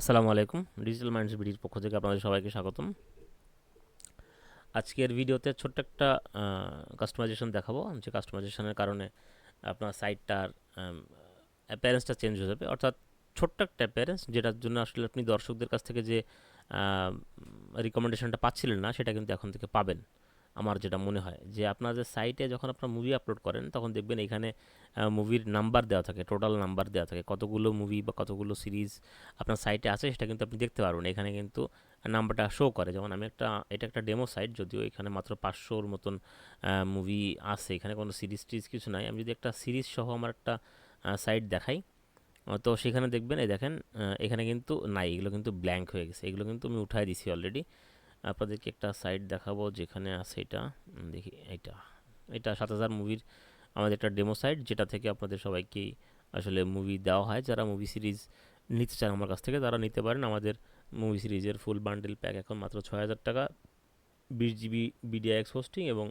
আসসালামু আলাইকুম digital minds বিডির পক্ষ থেকে আপনাদের সবাইকে স্বাগতম। আজকের ভিডিওতে ছোট্ট একটা কাস্টমাইজেশন দেখাবো। যে কাস্টমাইজেশনের কারণে আপনার সাইটটার অ্যাপিয়ারেন্সটা চেঞ্জ হয়ে যাবে। অর্থাৎ ছোট্ট একটা অ্যাপিয়ারেন্স যেটার জন্য আসলে আপনি দর্শকদের কাছ থেকে যে রিকমেন্ডেশনটা পাচ্ছিলেন না, সেটা কিন্তু এখন থেকে পাবেন। আমার যেটা মনে হয় যে আপনাদের সাইটে যখন আপনার মুভি আপলোড করেন, তখন দেখবেন এখানে মুভির নাম্বার দেওয়া থাকে টোটাল নাম্বার দেওয়া থাকে। কতগুলো মুভি বা কতগুলো সিরিজ আপনার সাইটে আছে সেটা কিন্তু আপনি দেখতে পারবেন। এখানে কিন্তু নাম্বারটা শো করে। যেমন আমি একটা, এটা একটা ডেমো সাইট যদিও এখানে মাত্র পাঁচশোর মতন মুভি আছে। এখানে কোনো সিরিজ টিরিজ কিছু নাই। আমি যদি একটা সিরিজ সহ আমার একটা সাইট দেখাই, তো সেখানে দেখবেন, এই দেখেন এখানে কিন্তু, নাই, এগুলো কিন্তু ব্ল্যাঙ্ক হয়ে গেছে। এগুলো কিন্তু আমি উঠাই দিছি অলরেডি আপনাদেরকে একটা সাইট দেখাবো যেখানে আছে এটা। দেখি এটা এটা সাত হাজার মুভির আমাদের একটা ডেমো সাইট যেটা থেকে আপনাদের সবাইকেই আসলে মুভি দেওয়া হয়। যারা মুভি সিরিজ নিতে চান আমার কাছ থেকে, তারা নিতে পারেন। আমাদের মুভি সিরিজের ফুল বান্ডেল প্যাক এখন মাত্র ছয় হাজার টাকা। বিশ জিবি বিডিআইএক্স হোস্টিং এবং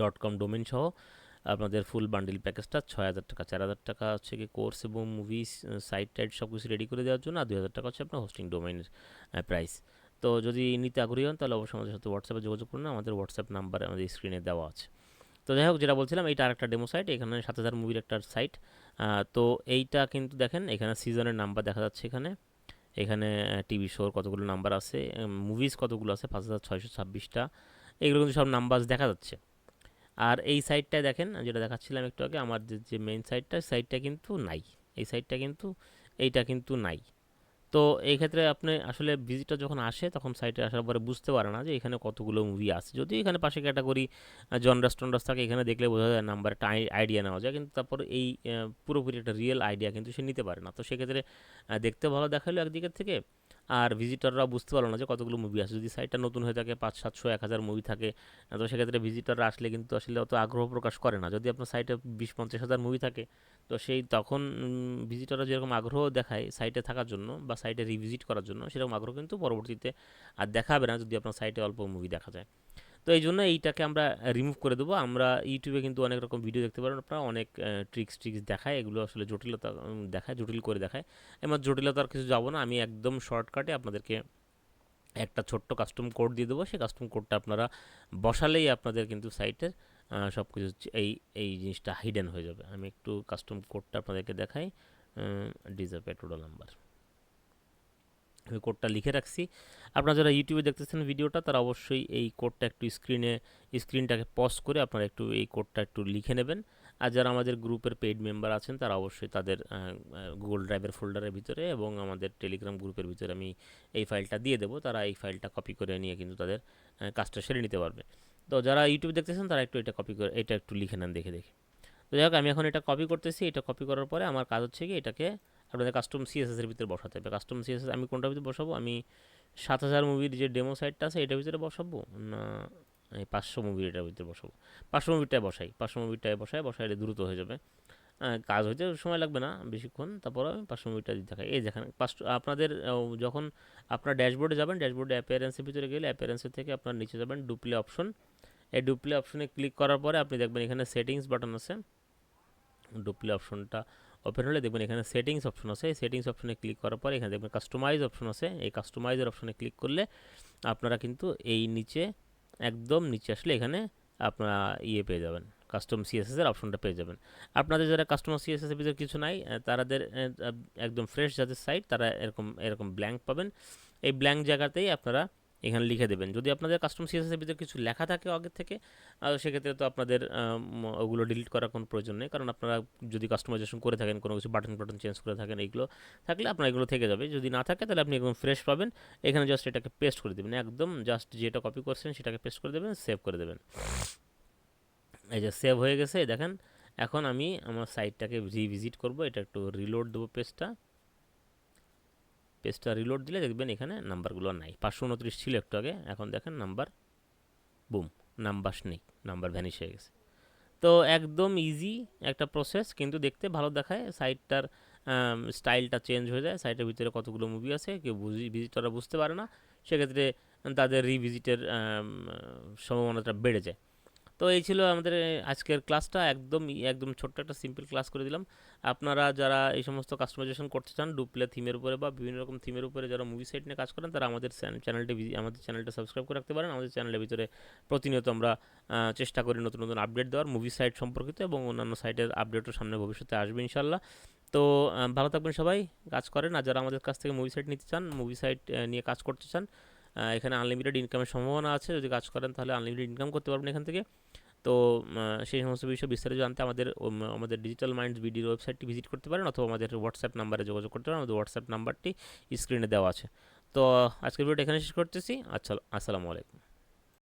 ডট কম ডোমেন সহ আপনাদের ফুল বান্ডিল প্যাকেজটা ছয় হাজার টাকা। চার হাজার টাকা হচ্ছে কি কোর্স এবং মুভি সাইট টাইট সব কিছু রেডি করে দেওয়ার জন্য। আর দুই হাজার টাকা হচ্ছে আপনার হোস্টিং ডোমেনের প্রাইস তো যদি নিতে আগ্রহী হন, তাহলে অবশ্যই আমাদের সাথে হোয়াটসঅ্যাপে যোগাযোগ করুন। আমাদের হোয়াটসঅ্যাপ নাম্বার আমাদের স্ক্রিনে দেওয়া আছে। তো যাই হোক, যেটা বলছিলাম, এইটা আরেকটা ডেমো সাইট এখানে সাত হাজার মুভির একটা সাইট তো এইটা কিন্তু দেখেন, এখানে সিজনের নাম্বার দেখা যাচ্ছে এখানে। এখানে টিভি শোর কতগুলো নাম্বার আছে মুভিজ কতগুলো আছে, পাঁচ হাজার ছয়শো ছাব্বিশটা। এগুলো কিন্তু সব নাম্বার দেখা যাচ্ছে। আর এই সাইটটায় দেখেন, যেটা দেখাচ্ছিলাম একটু আগে আমার যে মেইন সাইটটা সাইটটা কিন্তু নাই। এই সাইটটা কিন্তু, এইটা কিন্তু নাই। তো এই ক্ষেত্রে আপনি আসলে ভিজিটটা যখন আসে, তখন সাইটে আসার পরে বুঝতে পারে না যে এখানে কতগুলো মুভি আছে। যদি এখানে পাশে ক্যাটাগরি জনরাস টনরাস থাকে, এখানে দেখলে বোঝা যায় নাম্বারটা আইডিয়া নেওয়া যায়। কিন্তু তারপর এই পুরোপুরি একটা রিয়েল আইডিয়া কিন্তু সে নিতে পারে না। তো সেক্ষেত্রে দেখতে ভালো দেখাল একদিকের থেকে। আর ভিজিটররা বুঝতে পারল না যে কতগুলো মুভি আছে যদি সাইটটা নতুন হয়ে থাকে, পাঁচ সাতশো এক হাজার মুভি থাকে তো সেক্ষেত্রে ভিজিটররা আসলে কিন্তু আসলে অত আগ্রহ প্রকাশ করে না। যদি আপনার সাইটে বিশ, পঞ্চাশ হাজার মুভি থাকে, তো সেই তখন ভিজিটররা যেরকম আগ্রহ দেখায় সাইটে থাকার জন্য বা সাইটে রিভিজিট করার জন্য, সেরকম আগ্রহ কিন্তু পরবর্তীতে আর দেখাবে না যদি আপনার সাইটে অল্প মুভি দেখা যায়। তো এই জন্য এইটাকে আমরা রিমুভ করে দেবো। আমরা ইউটিউবে কিন্তু অনেক রকম ভিডিও দেখতে পারেন আপনারা, অনেক ট্রিক্স ট্রিক্স দেখায়। এগুলো আসলে জটিলতা দেখায়, জটিল করে দেখায়। এবার জটিলতার কিছু যাব না। আমি একদম শর্টকাটে আপনাদেরকে একটা ছোট্ট কাস্টম কোড দিয়ে দেবো। সেই কাস্টম কোডটা আপনারা বসালেই আপনাদের কিন্তু সাইটের সব কিছু এই এই জিনিসটা হিডেন হয়ে যাবে। আমি একটু কাস্টম কোডটা আপনাদেরকে দেখাই ডিজার পেট্রোল নাম্বার আমি কোডটা লিখে রাখছি। আপনারা যারা ইউটিউবে দেখতেছেন ভিডিওটা, তারা অবশ্যই এই কোডটা একটু স্ক্রিনে, স্ক্রিনটাকে পজ করে আপনারা একটু এই কোডটা একটু লিখে নেবেন। আর যারা আমাদের গ্রুপের পেইড মেম্বার আছেন, তারা অবশ্যই তাদের গুগল ড্রাইভের ফোল্ডারের ভিতরে এবং আমাদের টেলিগ্রাম গ্রুপের ভিতরে আমি এই ফাইলটা দিয়ে দেবো। তারা এই ফাইলটা কপি করে নিয়ে কিন্তু তাদের কাজটা সেরে নিতে পারবে। তো যারা ইউটিউব দেখতেছেন, তারা একটু এটা কপি করে, এটা একটু লিখে নেন দেখে দেখে। তো যাই হোক, আমি এখন এটা কপি করতেছি। এটা কপি করার পরে আমার কাজ হচ্ছে কি এটাকে আপনাদের কাস্টম সিএসএস এর ভিতরে বসাতে হবে। কাস্টম সিএসএস আমি কোনটার ভিতরে বসাবো? আমি সাত হাজার মুভির যে ডেমো সাইটটা আছে, এটার ভিতরে বসাবো? না, এই পাঁচশো মুভির এটার ভিতরে বসাবো? পাঁচশো মুভিরটায় বসাই। পাঁচশো মুভিরটায় বসাই, বসাইলে দ্রুত হয়ে যাবে। কাজ হইতে সময় লাগবে না বেশিক্ষণ, তারপর আমি পাঁচশো মুভিটা দিতে দেখাই এই দেখেন পাঁচশো, আপনাদের যখন আপনার ড্যাশবোর্ডে যাবেন ড্যাশবোর্ডে অ্যাপিয়ারেন্সের ভিতরে গেলে অ্যাপিয়ারেন্সের থেকে আপনার নিচে যাবেন ডুপ্লে অপশন এই ডুপ্লে অপশনে ক্লিক করার পরে আপনি দেখবেন এখানে সেটিংস বাটন আছে। ডুপ্লে অপশনটা ওপেন হলে দেখবেন এখানে সেটিংস অপশন আছে। এই সেটিংস অপশনে ক্লিক করার পরে এখানে দেখবেন কাস্টমাইজ অপশন আছে। এই কাস্টমাইজের অপশনে ক্লিক করলে আপনারা কিন্তু এই নিচে, একদম নিচে আসলে এখানে আপনারা ইয়ে পেয়ে যাবেন। কাস্টম সিএসএস এর অপশনটা পেয়ে যাবেন। আপনাদের যারা কাস্টমার সিএসএস এর ভিতরে কিছু নাই তাদের একদম ফ্রেশ যাদের সাইট তারা এরকম এরকম ব্ল্যাঙ্ক পাবেন। এই ব্ল্যাঙ্ক জায়গাতেই আপনারা এখানে লিখে দেবেন। যদি আপনাদের কাস্টম সিএসএসের ভিতরে কিছু লেখা থাকে আগের থেকে সেক্ষেত্রে তো আপনাদের ওগুলো ডিলিট করার কোনো প্রয়োজন নেই। কারণ আপনারা যদি কাস্টমাইজেশন করে থাকেন, কোনো কিছু বাটন বাটন চেঞ্জ করে থাকেন, এইগুলো থাকলে আপনার এগুলো থেকে যাবে। যদি না থাকে, তাহলে আপনি একদম ফ্রেশ পাবেন। এখানে জাস্ট এটাকে পেস্ট করে দেবেন। একদম জাস্ট যেটা কপি করছেন, সেটাকে পেস্ট করে দেবেন সেভ করে দেবেন। এই যে সেভ হয়ে গেছে, দেখেন। এখন আমি আমার সাইটটাকে রিভিজিট করব। এটা একটু রিলোড দেবো পেজটা পেজটা রিলোড দিলে দেখবেন এখানে নাম্বারগুলো নাই। পাঁচশো উনত্রিশ ছিল একটু আগে, এখন দেখেন নাম্বার বুম নাম্বার নেই নাম্বার ভ্যানিশ হয়ে গেছে। তো একদম ইজি একটা প্রসেস কিন্তু দেখতে ভালো দেখায়। সাইটটার স্টাইলটা চেঞ্জ হয়ে যায়। সাইটের ভিতরে কতগুলো মুভি আছে, কেউ বুঝি ভিজিটররা বুঝতে পারে না। সেক্ষেত্রে তাদের রিভিজিটের সম্ভাবনাটা বেড়ে যায়। তো এই ছিল আমাদের আজকের ক্লাসটা। একদম একদম ছোট্ট একটা সিম্পল ক্লাস করে দিলাম। আপনারা যারা এই সমস্ত কাস্টমাইজেশন করতে চান ডুপ্লে থিমের উপরে বা বিভিন্ন রকম থিমের উপরে যারা মুভি সাইট নিয়ে কাজ করেন, তারা আমাদের চ্যানেলটি আমাদের চ্যানেলটা সাবস্ক্রাইব করে রাখতে পারেন। আমাদের চ্যানেলের ভিতরে প্রতিনিয়ত আমরা চেষ্টা করি নতুন নতুন আপডেট দেওয়ার মুভি সাইট সম্পর্কিত এবং অন্যান্য সাইটের আপডেটও সামনে ভবিষ্যতে আসবে ইনশাল্লাহ তো ভালো থাকবেন সবাই, কাজ করেন। আর যারা আমাদের কাছ থেকে মুভি সাইট নিতে চান মুভি সাইট নিয়ে কাজ করতে চান এখানে আনলিমিটেড ইনকামের সম্ভাবনা আছে। যদি কাজ করেন, তাহলে আনলিমিটেড ইনকাম করতে পারবেন এখান থেকে। তো সেই সমস্ত বিষয়ে বিস্তারিত জানতে আমাদের আমাদের ডিজিটাল মাইন্ডস বিডির ওয়েবসাইটটি ভিজিট করতে পারেন অথবা আমাদের হোয়াটসঅ্যাপ নাম্বারে যোগাযোগ করতে পারেন। আমাদের হোয়াটসঅ্যাপ নাম্বারটি স্ক্রিনে দেওয়া আছে। তো আজকের ভিডিওটা এখানে শেষ করতেছি। আচ্ছা আসসালামু আলাইকুম।